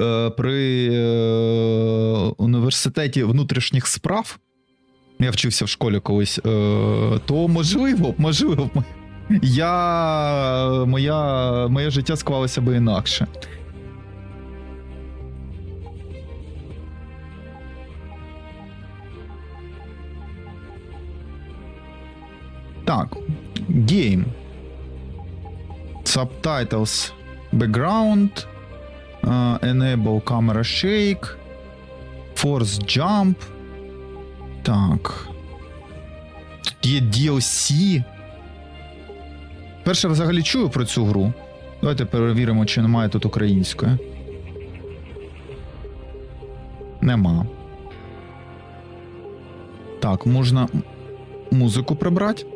е, при е, університеті внутрішніх справ, я вчився в школі колись, е, то можливо, можливо, я, моя, моє життя склалося би інакше. Так, game. Subtitles. Background. Enable camera shake. Force jump. Так. Є DLC. Перше взагалі чую про цю гру. Давайте перевіримо, чи немає тут української. Нема. Так, можна музику прибрати.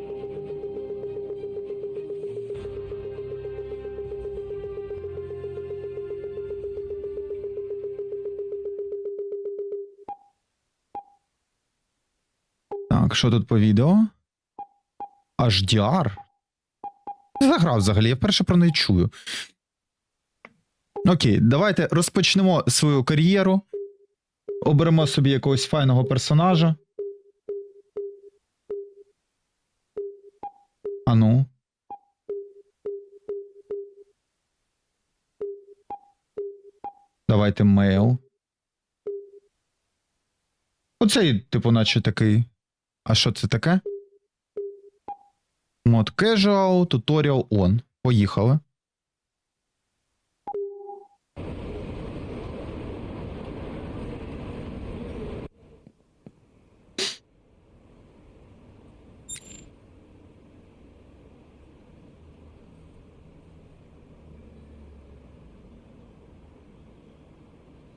Так, що тут по відео? HDR? Заграв взагалі, я вперше про неї чую. Окей, давайте розпочнемо свою кар'єру. Оберемо собі якогось файного персонажа. Ану. Давайте мейл. Оцей, типу, наче такий. А що це таке? Мод casual, tutorial on. Поїхали.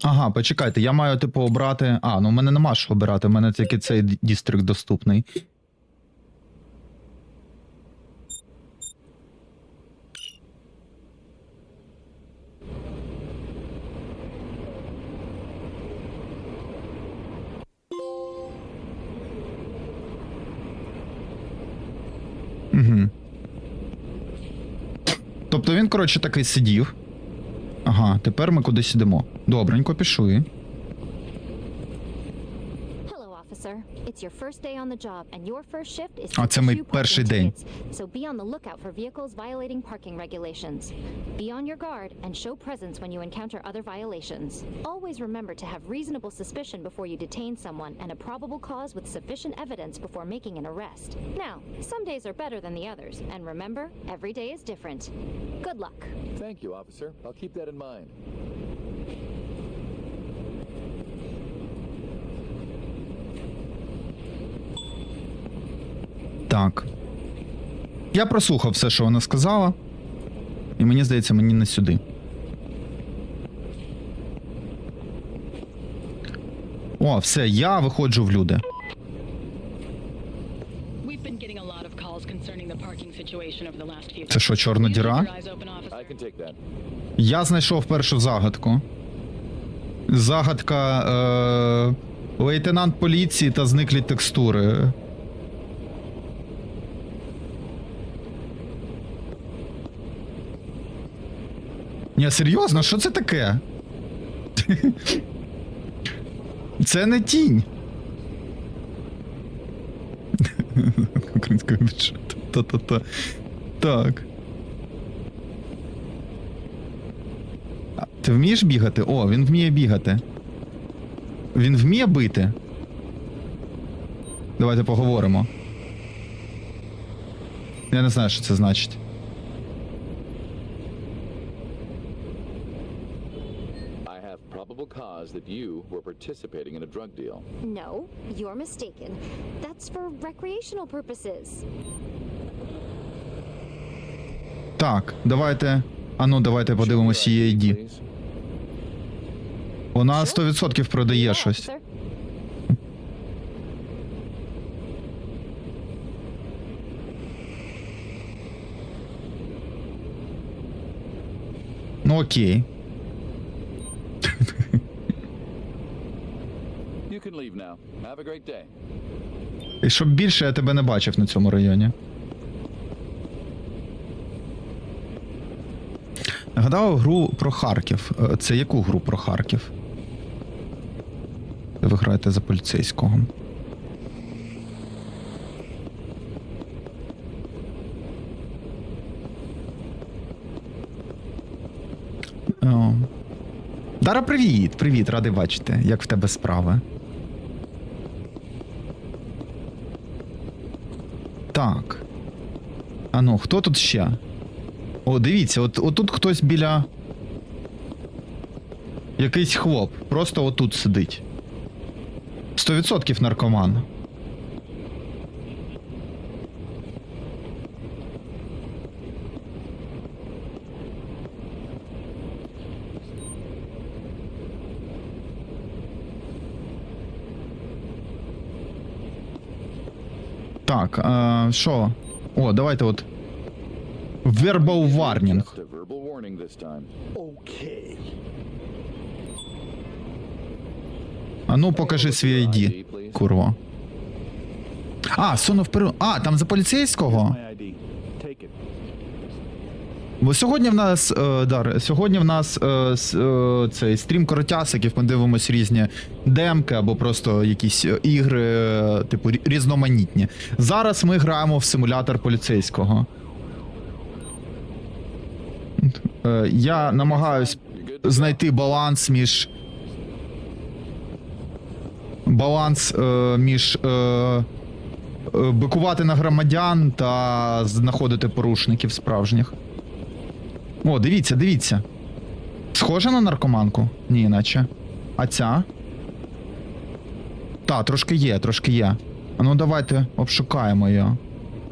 Ага, почекайте, я маю, типу, обрати. А, ну в мене нема що обирати, в мене тільки цей дістрикт доступний. Угу. Тобто він, коротше, такий сидів. Ага, тепер ми кудись ідемо. Добренько, пішли. А to це мій issue перший parking день. tickets. So be on the lookout for vehicles violating parking regulations. Be on your guard and show presence when you encounter other violations. Always remember to have reasonable suspicion before you detain someone and a probable cause with sufficient evidence before making an arrest. Now, some days are better than the others, and remember, every day is different. Good luck. Thank you, officer. I'll keep that in mind. Так. Я прослухав все, що вона сказала. І мені здається, мені не сюди. О, все, я виходжу в люди. Це що, чорна діра? Я знайшов першу загадку. Загадка е, лейтенант поліції та зниклі текстури. Ні, серйозно, що це таке? Це не тінь. Українською бюджету. Та-та-та. Так. Ти вмієш бігати? О, він вміє бігати. Він вміє бити. Давайте поговоримо. Я не знаю, що це значить. I have probable that you were participating in a drug deal. No, you're mistaken. That's for recreational purposes. Так, давайте. Ану, давайте подивимося її. Вона 100% продає щось. Ну окей. You can leave now. Have a great day. І щоб більше я тебе не бачив на цьому районі. Нагадав гру про Харків. Е, Це яку гру про Харків? Ви граєте за поліцейського. О. Дара, привіт! Привіт, радий бачити. Як в тебе справи? Так. А ну, хто тут ще? О, дивіться, от, отут хтось біля. Якийсь хлоп. Просто отут сидить. 100% наркоман. Так, а, що? О, давайте от. Verbal warning. А ну покажи свій ID, курво. А, сунув перу. А, там за поліцейського. My ID. Take it. Бо сьогодні в нас е, Дар, сьогодні в нас е, е, цей стрім коротясиків. Ми дивимося різні демки або просто якісь е, ігри, е, типу рі- різноманітні. Зараз ми граємо в симулятор поліцейського. Е, я намагаюсь знайти баланс між. Баланс е, між е, е, бикувати на громадян та знаходити порушників справжніх. О, дивіться, дивіться. Схоже на наркоманку? Ні, іначе. А ця? Та, трошки є, трошки є. А ну давайте обшукаємо її.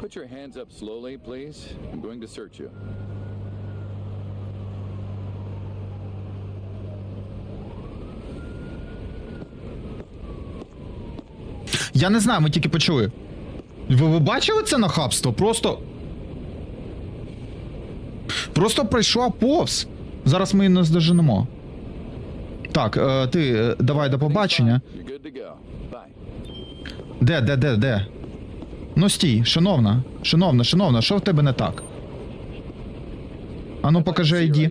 Put your hands up slowly, please. I'm going to search you. Я не знаю, ми тільки почули. Ви, ви бачили це нахабство? Просто. Просто пройшла повз. Зараз ми її не здоженемо. Так, е, ти е, давай до побачення. Де, де, де, де? Ну стій, шановна, шановна, шановна, що в тебе не так? Ану, покажи ID.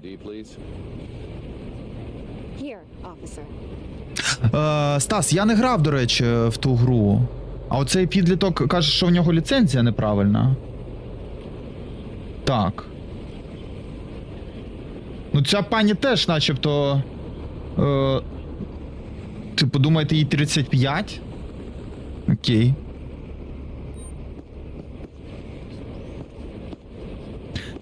Е, Стас, я не грав, до речі, в ту гру. А оцей підліток каже, що в нього ліцензія неправильна. Так. Ця пані теж, начебто. Е, типу, думаєте, їй 35? Окей.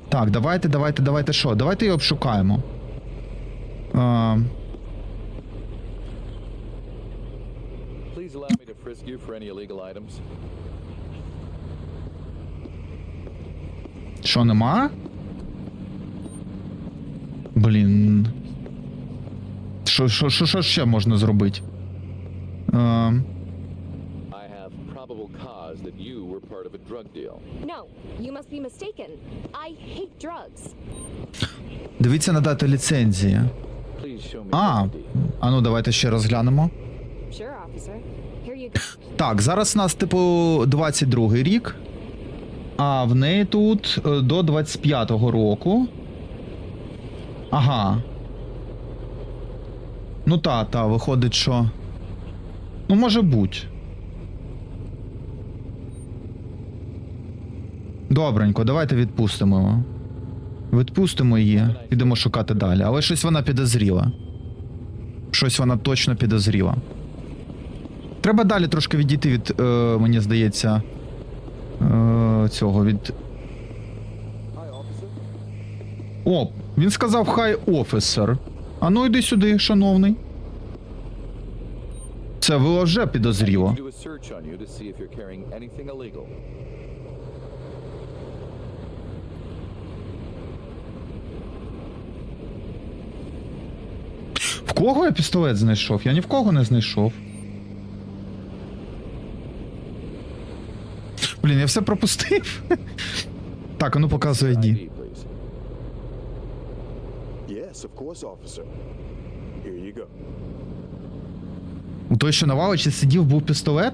Так, давайте, давайте, давайте що? Давайте її обшукаємо. Е, Please allow me to frisk you for any illegal items. Що, нема? Блін. Що, що, що, що ще можна зробити? Е, cause that you were part of a drug deal. No, you must be mistaken. I hate drugs. дивіться на дату ліцензії. А, а ну давайте ще розглянемо. Sure, officer. Here you go. Так, зараз у нас, типу, 22 рік. А в неї тут е, до 25-го року. Ага. Ну та, та, виходить, що. Ну, може бути. Добренько, давайте відпустимо його. Відпустимо її, підемо шукати далі. Але щось вона підозріла. Щось вона точно підозріла. Треба далі трошки відійти від, е, мені здається, е, цього від. О, він сказав хай офісер. А ну йди сюди, шановний. Це вже підозріло. В кого я пістолет знайшов? Я ні в кого не знайшов. Блін, я все пропустив. Так, а ну показуй ID. Yes, of course, officer. Here you go. У той, що на лавочці сидів, був пістолет?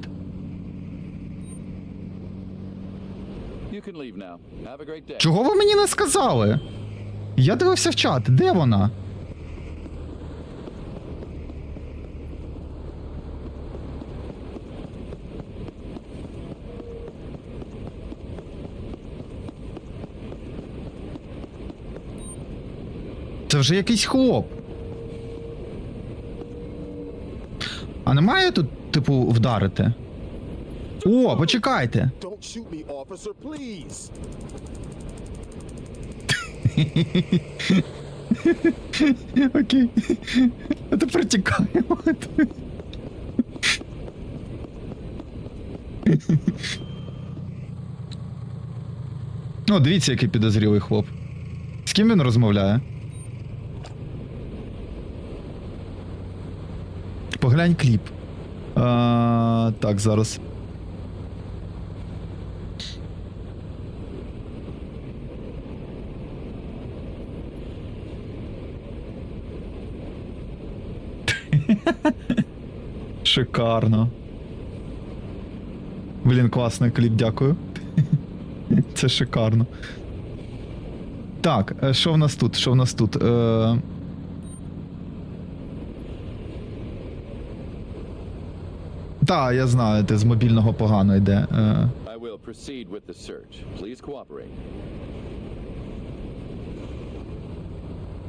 You can leave now. Have a great day. Чого ви мені не сказали? Я дивився в чат, де вона? Це вже якийсь хлоп. А немає тут, типу, вдарити? О, почекайте. Окей. А тепер тікаємо. О, дивіться, який підозрілий хлоп. З ким він розмовляє? Поглянь кліп. А, так, зараз. Шикарно. Блін, класний кліп, дякую. Це шикарно. Так, е, що в нас тут? Що в нас тут? Е... Та, я знаю, ти з мобільного погано йде. Е... I will proceed with the search. Please cooperate.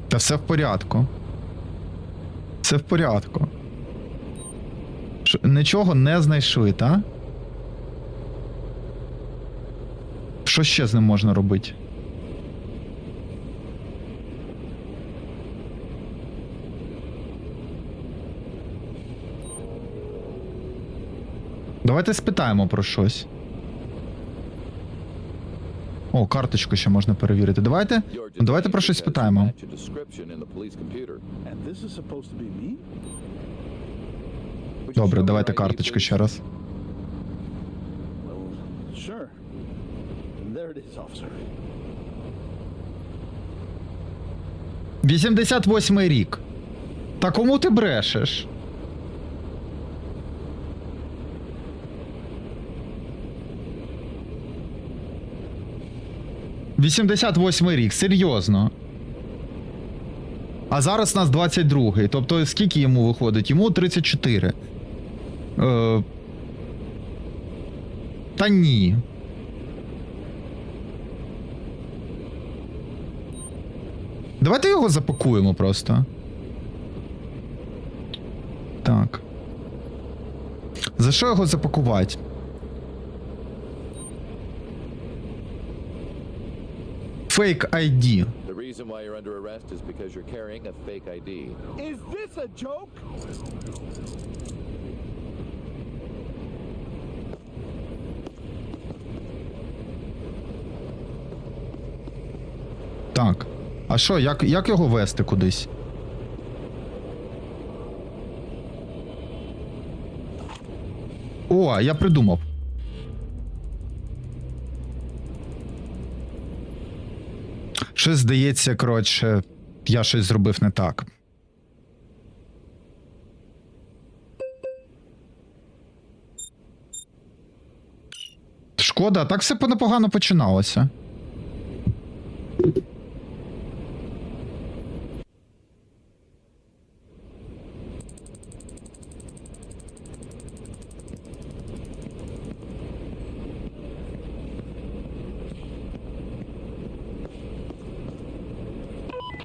Та все в порядку. Все в порядку. Ш... Нічого не знайшли, та? Що ще з ним можна робити? Давайте спитаємо про щось. О, карточку ще можна перевірити. Давайте. Ну, Давайте про щось спитаємо. Добре, давайте карточку ще раз. Officer. 88 рік. Та кому ти брешеш? Вісімдесят восьмий рік, серйозно. А зараз нас 22-й. Тобто скільки йому виходить? Йому 34. Е... Та ні. Давайте його запакуємо просто. Так. За що його запакувати? Фейк ID. The reason why you're under arrest is because you're carrying a fake ID. Is this a joke? Так. А що, як, як його вести кудись? О, я придумав. Щось здається, коротше, я щось зробив не так. Шкода, так все непогано починалося.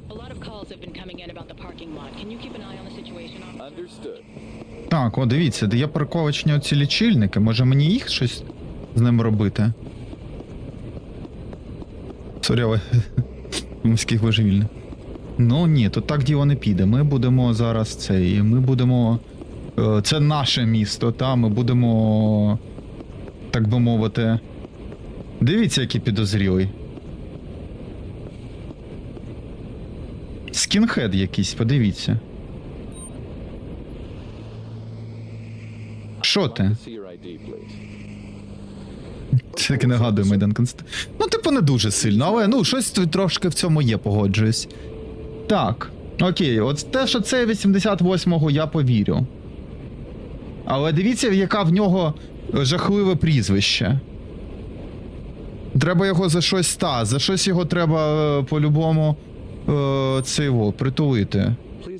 A lot of calls have been coming in about the parking lot. Can you keep an eye on the situation, officer? Understood. Так, о, дивіться, де є парковочні оці лічильники. Може мені їх щось з ним робити? Але міських божевільних. Ну ні, тут так діло не піде. Ми будемо зараз цей. Ми будемо. е, Це наше місто, та ми будемо. Так би мовити. Дивіться, який підозрілий. Скінхед якийсь, подивіться. Що ти? Це таки нагадує Майдан Конст. Ну, типу, не дуже сильно, але ну, щось трошки в цьому є, погоджуюсь. Так. Окей, от те, що це 88-го, я повірю. Але дивіться, яка в нього жахливе прізвище. Треба його за щось та, за щось його треба е, по-любому е, це його притулити.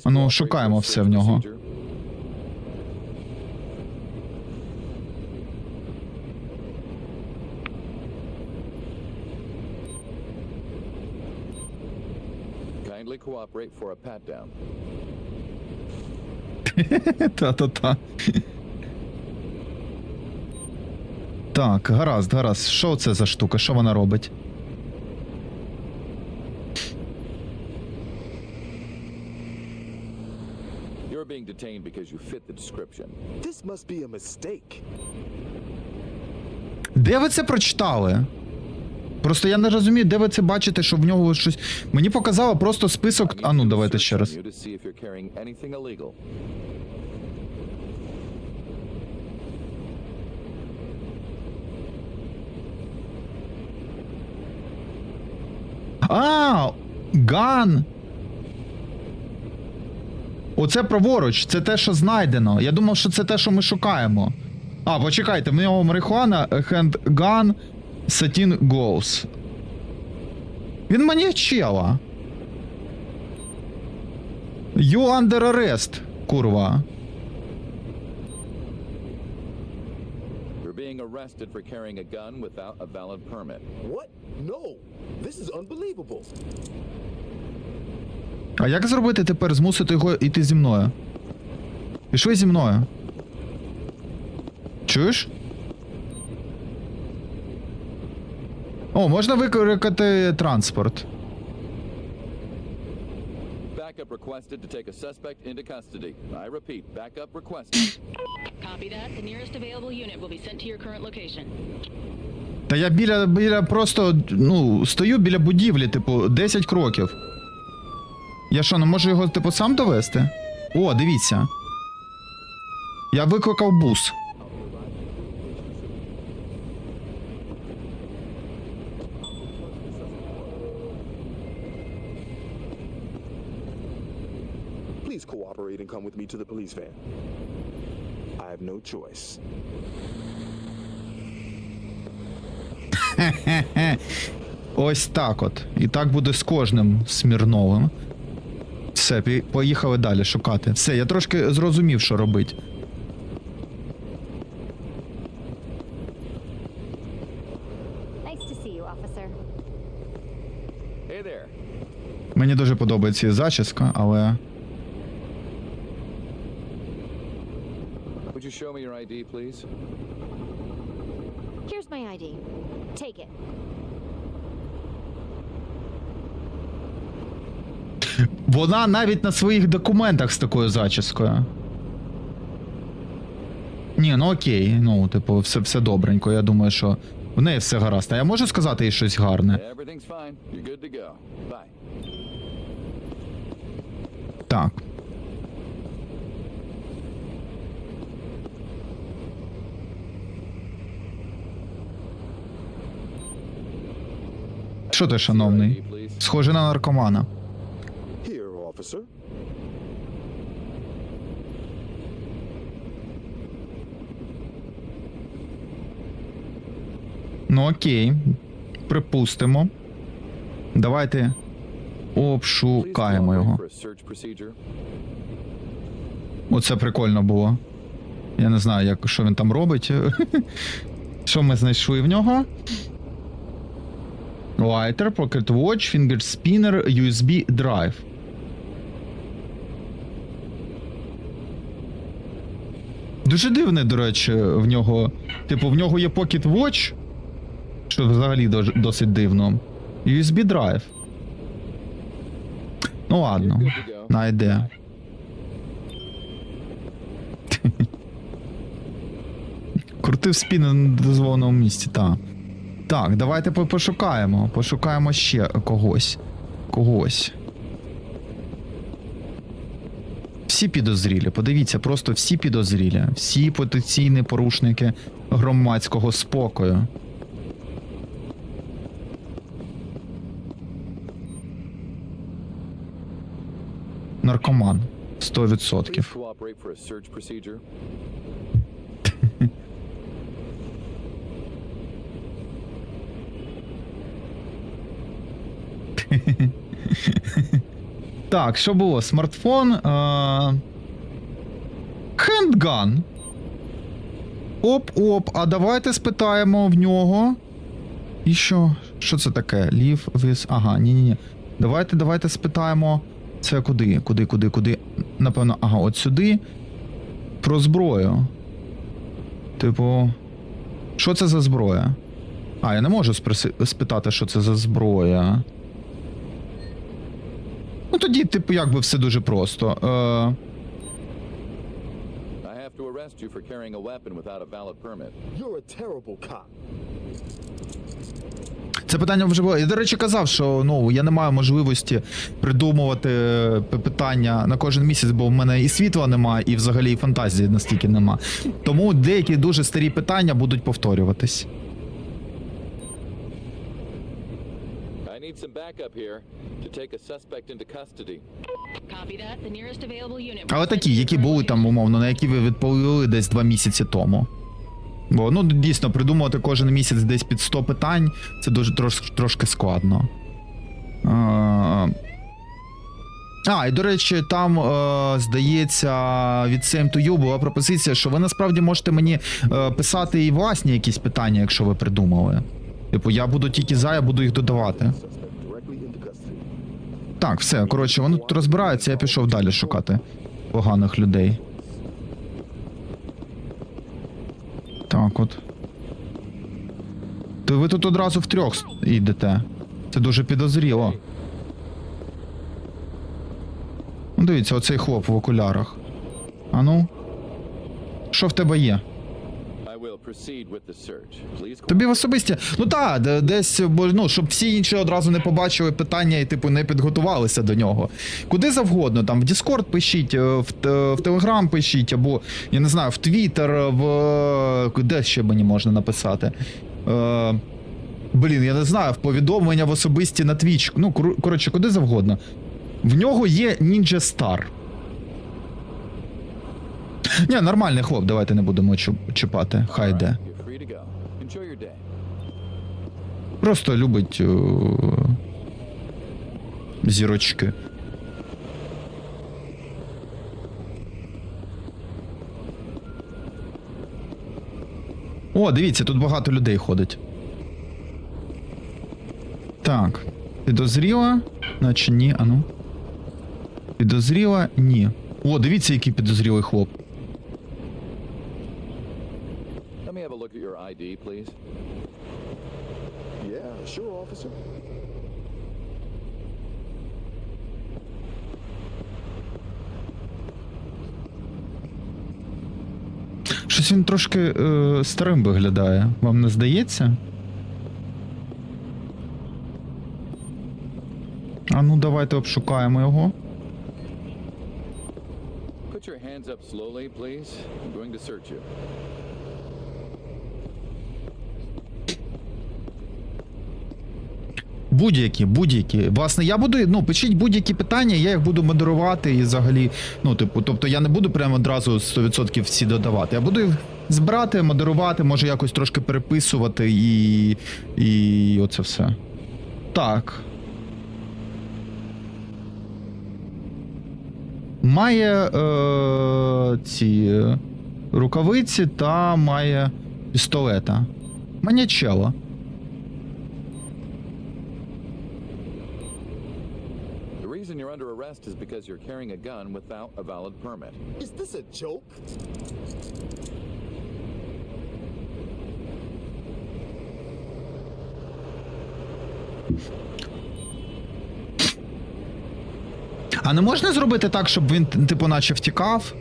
Ну, шукаємо все в нього. Cooperate for a pat down. Та-та-та. Так, гаразд, гаразд. Що це за штука? Що вона робить? You're being detained because you fit the description. This must be a mistake. Де ви це прочитали? Просто я не розумію, де ви це бачите, що в нього щось. Мені показало просто список. А ну, давайте ще раз. А, ган. Оце праворуч, це те, що знайдено. Я думав, що це те, що ми шукаємо. А, почекайте, в нього марихуана, хендган, сатін гоус. Він маніачела. You under arrest, курва. You're being arrested for carrying a gun without a valid permit. What? No. This is unbelievable. А як зробити тепер змусити його йти зі мною? Пішли зі мною. Чуєш? О, можна викликати транспорт. Backup requested to take a suspect into custody. I repeat, backup requested. Copy that. The nearest available unit will be sent to your current location. Та я біля, біля просто, ну, стою біля будівлі, типу, 10 кроків. Я що, не можу його, типу, сам довести? О, дивіться. Я викликав бус. Please cooperate and come with me to the police van. I have no choice. Ось так от. І так буде з кожним Смірновим. Все, поїхали далі шукати. Все, я трошки зрозумів, що робить. Nice to see you, officer. Hey there. Мені дуже подобається зачіска, але. Would you show me your ID, please? Here's my ID. Take it. Вона навіть на своїх документах з такою зачіскою. Ні, ну окей, ну, типу, все, все добренько. Я думаю, що в неї все гаразд. А я можу сказати їй щось гарне? Так. Що ти, шановний? Схоже на наркомана. Ну окей. Припустимо. Давайте обшукаємо його. Оце прикольно було. Я не знаю, як, що він там робить. Що ми знайшли в нього? Lighter, Pocket Watch, Finger Spinner, USB Drive. Дуже дивне, до речі, в нього. Типу, в нього є Pocket Watch, що взагалі досить дивно. USB Drive. Ну ладно, найде. Крутив спін на недозволеному місці, так. Так, давайте пошукаємо. Пошукаємо ще когось. Когось. Всі підозрілі, подивіться, просто всі підозрілі. Всі потенційні порушники громадського спокою. Наркоман. 100%. Please cooperate for a search procedure. Так, що було? Смартфон. Е... Хендган. Оп-оп, а давайте спитаємо в нього. І що? Що це таке? Leave with... Ага, ні-ні-ні. Давайте, давайте спитаємо. Це куди? Куди, куди, куди? Напевно, ага, от сюди. Про зброю. Типу. Що це за зброя? А, я не можу спитати, що це за зброя. Ну тоді, типу, якби все дуже просто. Е, I have to arrest you for carrying a weapon without a valid permit. You're a terrible cop. це питання вже було. Я, до речі, казав, що ну, я не маю можливості придумувати е, питання на кожен місяць, бо в мене і світла немає, і взагалі і фантазії настільки нема. Тому деякі дуже старі питання будуть повторюватись. Need some backup here to take a suspect into custody. Copy that. The nearest available unit. Але такі, які були там, умовно, на які ви відповіли десь два місяці тому. Бо ну дійсно придумувати кожен місяць десь під 100 питань це дуже трош, трошки складно. Е, А, і до речі, там, е, здається, від Same to You була пропозиція, що ви насправді можете мені е, писати і власні якісь питання, якщо ви придумали. Типу, я буду тільки за, я буду їх додавати. Suspect directly into custody. Так, все, коротше, вони тут розбираються, я пішов далі шукати поганих людей. Так от. То ви тут одразу втрьох с- йдете. Це дуже підозріло. Ну, дивіться, оцей хлоп в окулярах. А ну. Що в тебе є? I will proceed with the search. Please Тобі в особисті. Ну так, десь, бо, ну, щоб всі інші одразу не побачили питання і, типу, не підготувалися до нього. Куди завгодно, там в Discord пишіть, е, в, в Telegram пишіть, або, я не знаю, в Twitter, в. Де ще мені можна написати? Е, блін, я не знаю, в повідомлення в особисті на Twitch. Ну, коротше, куди завгодно. В нього є Ninja Star. Ні, нормальний хлоп, давайте не будемо чіпати. Хай йде. Просто любить е, зірочки. О, дивіться, тут багато людей ходить. Так. Підозріла? Наче ні, ану. Підозріла? Ні. О, дивіться, який підозрілий хлоп. Let me have a look at your ID, please. Yeah, sure, officer. Щось він трошки е, старим виглядає. Вам не здається? А ну давайте обшукаємо його. Put your hands up slowly, please. I'm going to search you. Будь-які, будь-які. Власне, я буду, ну, пишіть будь-які питання, я їх буду модерувати і взагалі, ну, типу, тобто я не буду прямо одразу 100% всі додавати. Я буду їх збирати, модерувати, може якось трошки переписувати і. і оце все. Так. Має е, ці рукавиці та має пістолета. Манячело. The reason you're under arrest is because you're carrying a gun without a valid permit. Is this a joke? А не можна зробити так, щоб він, типу, наче втікав?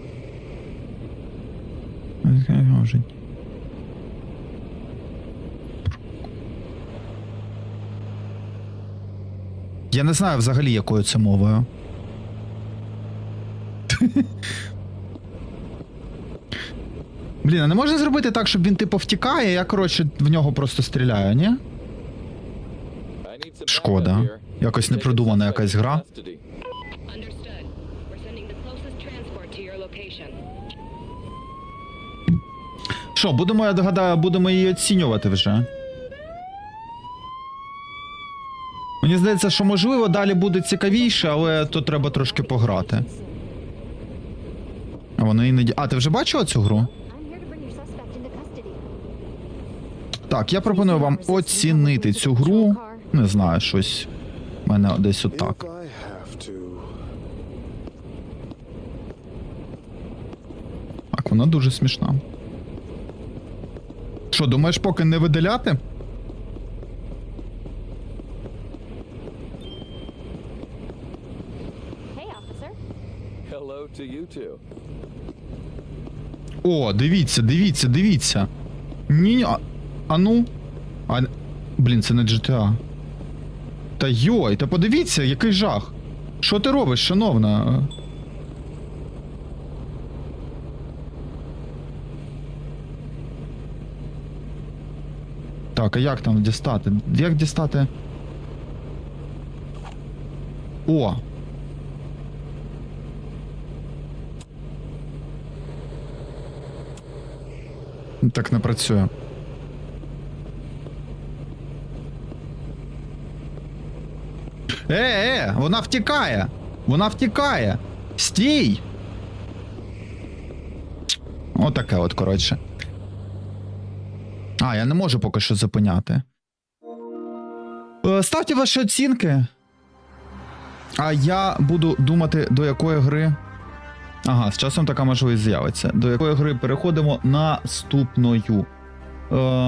Я не знаю взагалі, якою це мовою. Блін, а не можна зробити так, щоб він типу втікає, я, коротше, в нього просто стріляю, ні? Шкода. Якось to не take a продумана suspect якась гра. Що, будемо, я догадаю, будемо її оцінювати вже. Мені здається, що можливо далі буде цікавіше, але тут треба трошки пограти. А воно іноді. А, ти вже бачила цю гру? I'm here to bring your suspect into custody. Так, я пропоную вам оцінити цю гру. Не знаю, щось. У мене десь отак. Так, вона дуже смішна. Що, думаєш, поки не видаляти? О, дивіться, дивіться, дивіться. Ні, а ну. А, блін, це не GTA. Та йой, та подивіться, який жах. Що ти робиш, шановна? Так, а як там дістати? Як дістати? О! Так не працює. Е, е, вона втікає! Вона втікає! Стій! Отаке от, коротше. А, я не можу поки що зупиняти. Е, Ставте ваші оцінки. А я буду думати, до якої гри. Ага, з часом така можливість з'явиться. До якої гри переходимо наступною. Е,